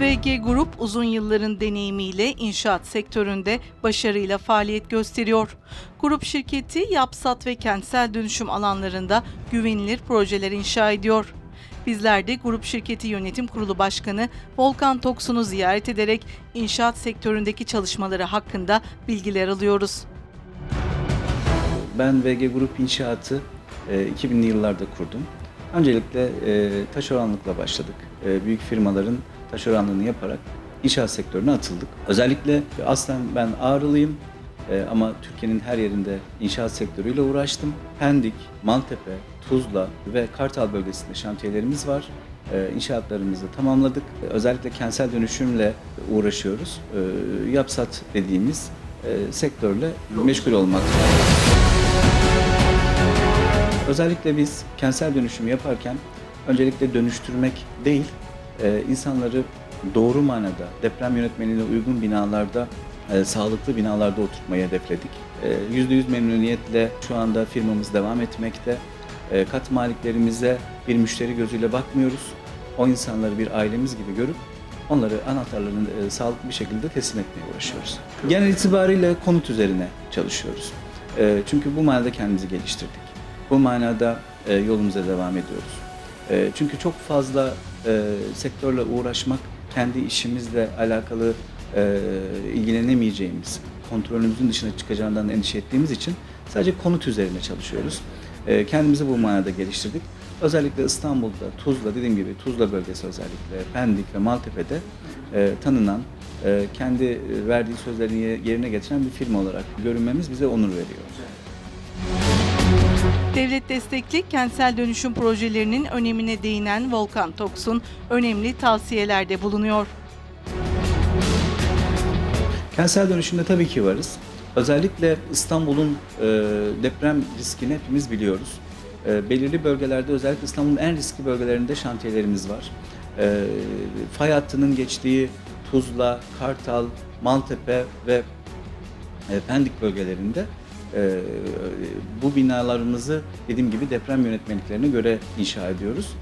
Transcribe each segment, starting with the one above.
VG Grup uzun yılların deneyimiyle inşaat sektöründe başarıyla faaliyet gösteriyor. Grup şirketi yapsat ve kentsel dönüşüm alanlarında güvenilir projeler inşa ediyor. Bizler de grup şirketi yönetim kurulu başkanı Volkan Toksun'u ziyaret ederek inşaat sektöründeki çalışmaları hakkında bilgiler alıyoruz. Ben VG Grup İnşaatı e, 2000'li yıllarda kurdum. Öncelikle e, taşeronlukla başladık. E, büyük firmaların taşeronluğunu yaparak inşaat sektörüne atıldık. Özellikle aslen ben Ağrılıyım e, ama Türkiye'nin her yerinde inşaat sektörüyle uğraştım. Pendik, Maltepe, Tuzla ve Kartal bölgesinde şantiyelerimiz var. E, inşaatlarımızı tamamladık. E, Özellikle kentsel dönüşümle uğraşıyoruz. E, Yapsat dediğimiz e, sektörle meşgul olmaktayız. Özellikle biz kentsel dönüşüm yaparken öncelikle dönüştürmek değil, e, insanları doğru manada deprem yönetmeliğine uygun binalarda, e, sağlıklı binalarda oturtmayı hedefledik. E, %100 memnuniyetle şu anda firmamız devam etmekte. E, kat maliklerimize bir müşteri gözüyle bakmıyoruz. O insanları bir ailemiz gibi görüp onları anahtarlarını e, sağlıklı bir şekilde teslim etmeye uğraşıyoruz. Genel itibariyle konut üzerine çalışıyoruz. Çünkü bu manada kendimizi geliştirdik. Bu manada e, yolumuza devam ediyoruz. Çünkü çok fazla e, sektörle uğraşmak kendi işimizle alakalı e, ilgilenemeyeceğimiz, kontrolümüzün dışına çıkacağından endişe ettiğimiz için sadece konut üzerine çalışıyoruz. E, kendimizi bu manada geliştirdik. Özellikle İstanbul'da, Tuzla dediğim gibi Tuzla bölgesi özellikle, Pendik ve Maltepe'de e, tanınan, e, kendi verdiği sözlerini ye- yerine getiren bir firma olarak görünmemiz bize onur veriyor. Devlet destekli kentsel dönüşüm projelerinin önemine değinen Volkan Toksun önemli tavsiyelerde bulunuyor. Kentsel dönüşümde tabii ki varız. Özellikle İstanbul'un e, deprem riskini hepimiz biliyoruz. E, belirli bölgelerde özellikle İstanbul'un en riskli bölgelerinde şantiyelerimiz var. E, fay hattının geçtiği Tuzla, Kartal, Maltepe ve e, Pendik bölgelerinde e, bu binalarımızı dediğim gibi deprem yönetmeliklerine göre inşa ediyoruz.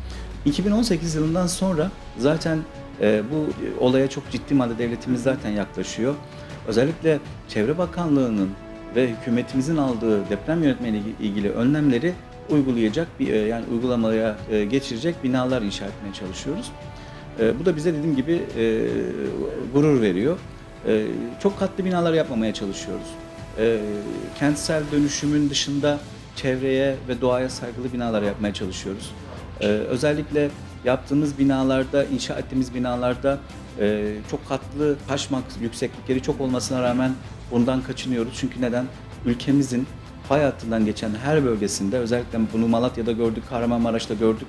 2018 yılından sonra zaten e, bu olaya çok ciddi madde devletimiz zaten yaklaşıyor. Özellikle Çevre Bakanlığı'nın ve hükümetimizin aldığı deprem yönetmeliği ilgili önlemleri uygulayacak bir e, yani uygulamaya e, geçirecek binalar inşa etmeye çalışıyoruz. Bu da bize dediğim gibi gurur veriyor. Çok katlı binalar yapmamaya çalışıyoruz. E, kentsel dönüşümün dışında çevreye ve doğaya saygılı binalar yapmaya çalışıyoruz. E, özellikle yaptığımız binalarda, inşa ettiğimiz binalarda e, çok katlı taşmak yükseklikleri çok olmasına rağmen bundan kaçınıyoruz. Çünkü neden? Ülkemizin fay hattından geçen her bölgesinde özellikle bunu Malatya'da gördük, Kahramanmaraş'ta gördük.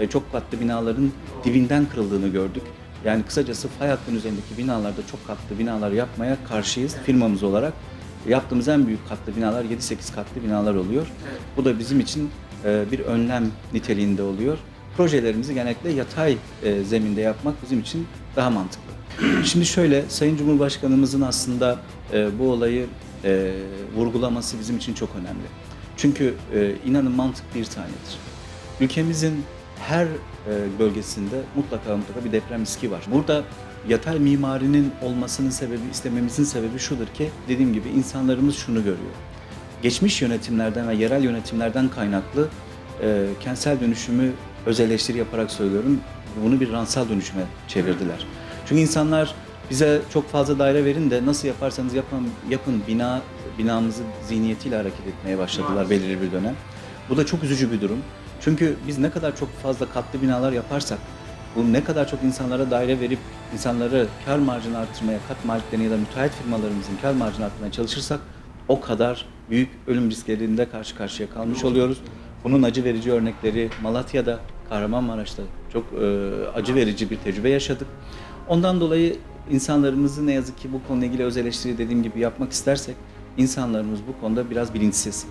E, çok katlı binaların dibinden kırıldığını gördük. Yani kısacası fay hattının üzerindeki binalarda çok katlı binalar yapmaya karşıyız firmamız olarak. Yaptığımız en büyük katlı binalar 7-8 katlı binalar oluyor. Bu da bizim için e, bir önlem niteliğinde oluyor. Projelerimizi genellikle yatay e, zeminde yapmak bizim için daha mantıklı. Şimdi şöyle, Sayın Cumhurbaşkanımızın aslında e, bu olayı vurgulaması bizim için çok önemli. Çünkü inanın mantık bir tanedir. Ülkemizin her bölgesinde mutlaka mutlaka bir deprem riski var. Burada yatay mimarinin olmasının sebebi, istememizin sebebi şudur ki dediğim gibi insanlarımız şunu görüyor. Geçmiş yönetimlerden ve yerel yönetimlerden kaynaklı e, kentsel dönüşümü öz eleştiri yaparak söylüyorum. Bunu bir ransal dönüşüme çevirdiler. Çünkü insanlar bize çok fazla daire verin de nasıl yaparsanız yapın, yapın bina binamızı zihniyetiyle hareket etmeye başladılar belirli bir dönem. Bu da çok üzücü bir durum. Çünkü biz ne kadar çok fazla katlı binalar yaparsak, bu ne kadar çok insanlara daire verip insanları kar marjını arttırmaya, kat maliklerine ya da müteahhit firmalarımızın kar marjını arttırmaya çalışırsak o kadar büyük ölüm risklerinde karşı karşıya kalmış oluyoruz. Bunun acı verici örnekleri Malatya'da, Kahramanmaraş'ta çok e, acı verici bir tecrübe yaşadık. Ondan dolayı insanlarımızı ne yazık ki bu konuyla ilgili öz eleştiri dediğim gibi yapmak istersek insanlarımız bu konuda biraz bilinçsiz.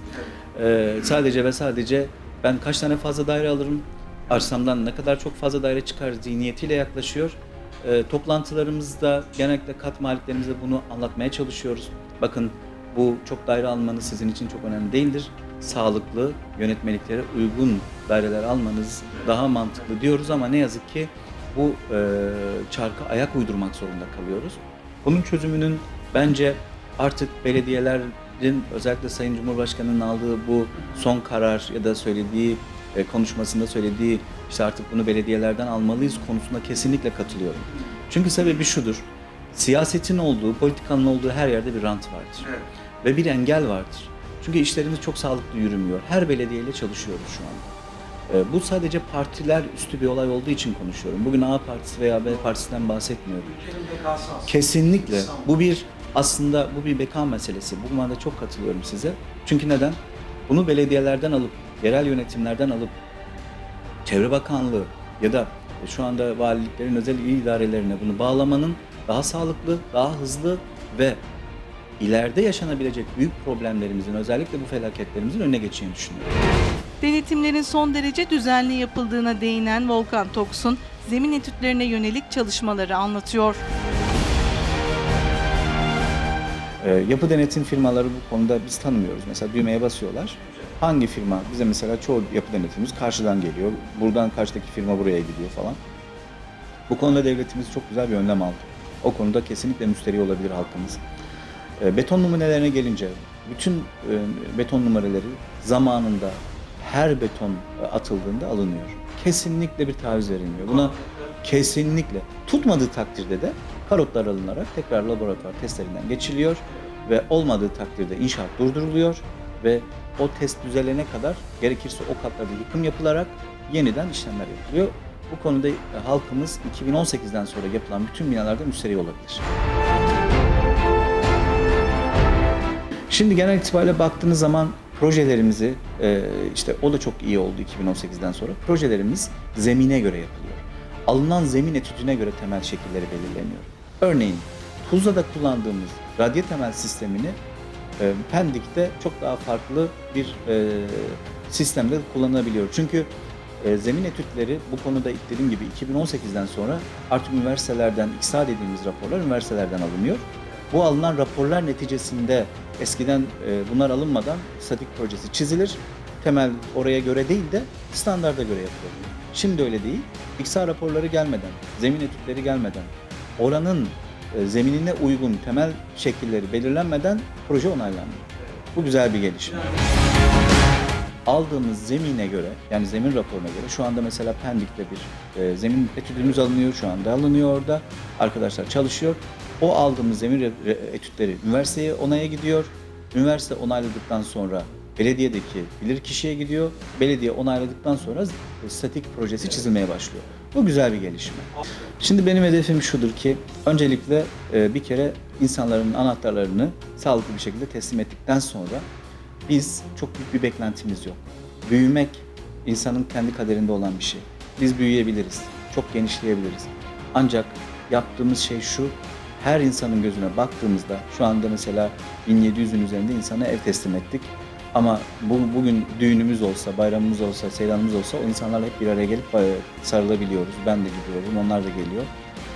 E, sadece ve sadece ben kaç tane fazla daire alırım, arsamdan ne kadar çok fazla daire çıkar zihniyetiyle yaklaşıyor. E, toplantılarımızda genellikle kat maliklerimize bunu anlatmaya çalışıyoruz. Bakın bu çok daire almanız sizin için çok önemli değildir. Sağlıklı, yönetmeliklere uygun daireler almanız daha mantıklı diyoruz ama ne yazık ki bu e, çarka ayak uydurmak zorunda kalıyoruz. Bunun çözümünün bence artık belediyelerin özellikle Sayın Cumhurbaşkanı'nın aldığı bu son karar ya da söylediği konuşmasında söylediği işte artık bunu belediyelerden almalıyız konusunda kesinlikle katılıyorum. Çünkü sebebi şudur. Siyasetin olduğu, politikanın olduğu her yerde bir rant vardır. Ve bir engel vardır. Çünkü işlerimiz çok sağlıklı yürümüyor. Her belediyeyle çalışıyoruz şu anda. Ee, Bu sadece partiler üstü bir olay olduğu için konuşuyorum. Bugün A partisi veya B partisinden bahsetmiyorum. Kesinlikle. Bu bir aslında bu bir beka meselesi. Bu konuda çok katılıyorum size. Çünkü neden? Bunu belediyelerden alıp, yerel yönetimlerden alıp Çevre Bakanlığı ya da şu anda valiliklerin özel il idarelerine bunu bağlamanın daha sağlıklı, daha hızlı ve ileride yaşanabilecek büyük problemlerimizin özellikle bu felaketlerimizin önüne geçeceğini düşünüyorum. Denetimlerin son derece düzenli yapıldığına değinen Volkan Toksun, zemin etütlerine yönelik çalışmaları anlatıyor. Ee, yapı denetim firmaları bu konuda biz tanımıyoruz. Mesela düğmeye basıyorlar. Hangi firma? Bize mesela çoğu yapı denetimimiz karşıdan geliyor. Buradan karşıdaki firma buraya gidiyor falan. Bu konuda devletimiz çok güzel bir önlem aldı. O konuda kesinlikle müşteri olabilir halkımız. E, beton numunelerine gelince bütün e, beton numaraları zamanında her beton e, atıldığında alınıyor. Kesinlikle bir taviz verilmiyor. Buna kesinlikle tutmadığı takdirde de karotlar alınarak tekrar laboratuvar testlerinden geçiliyor ve olmadığı takdirde inşaat durduruluyor ve o test düzelene kadar gerekirse o katlarda yıkım yapılarak yeniden işlemler yapılıyor. Bu konuda e, halkımız 2018'den sonra yapılan bütün binalarda müşteri olabilir. Şimdi genel itibariyle baktığınız zaman projelerimizi, e, işte o da çok iyi oldu 2018'den sonra. Projelerimiz zemine göre yapılıyor. Alınan zemin etüdüne göre temel şekilleri belirleniyor. Örneğin Tuzla'da kullandığımız radye temel sistemini e, Pendik'te çok daha farklı bir e, sistemde kullanılabiliyor. Çünkü e, zemin etütleri bu konuda dediğim gibi 2018'den sonra artık üniversitelerden, İKSA dediğimiz raporlar üniversitelerden alınıyor. Bu alınan raporlar neticesinde eskiden e, bunlar alınmadan statik projesi çizilir. Temel oraya göre değil de standarda göre yapılıyor. Şimdi öyle değil. İKSA raporları gelmeden, zemin etütleri gelmeden, oranın zeminine uygun temel şekilleri belirlenmeden proje onaylanmıyor. Bu güzel bir gelişme. Aldığımız zemine göre, yani zemin raporuna göre şu anda mesela Pendik'te bir e, zemin etüdümüz alınıyor, şu anda alınıyor orada. Arkadaşlar çalışıyor. O aldığımız zemin etütleri üniversiteye onaya gidiyor. Üniversite onayladıktan sonra belediyedeki bilir kişiye gidiyor. Belediye onayladıktan sonra e, statik projesi çizilmeye başlıyor. Bu güzel bir gelişme. Şimdi benim hedefim şudur ki öncelikle e, bir kere insanların anahtarlarını sağlıklı bir şekilde teslim ettikten sonra biz çok büyük bir beklentimiz yok. Büyümek insanın kendi kaderinde olan bir şey. Biz büyüyebiliriz, çok genişleyebiliriz. Ancak yaptığımız şey şu, her insanın gözüne baktığımızda şu anda mesela 1700'ün üzerinde insana ev teslim ettik. Ama bu, bugün düğünümüz olsa, bayramımız olsa, seyranımız olsa o insanlarla hep bir araya gelip e, sarılabiliyoruz. Ben de gidiyorum, onlar da geliyor.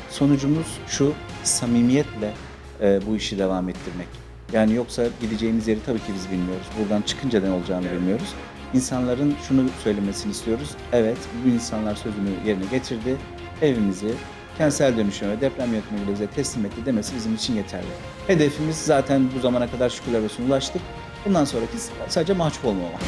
Sonucumuz şu, samimiyetle e, bu işi devam ettirmek. Yani yoksa gideceğimiz yeri tabii ki biz bilmiyoruz. Buradan çıkınca ne olacağını bilmiyoruz. İnsanların şunu söylemesini istiyoruz. Evet, bu insanlar sözünü yerine getirdi. Evimizi kentsel dönüşüme deprem yönetmeliğiyle bize teslim etti demesi bizim için yeterli. Hedefimiz zaten bu zamana kadar şükürler olsun ulaştık. Bundan sonraki sadece mahcup olmamak.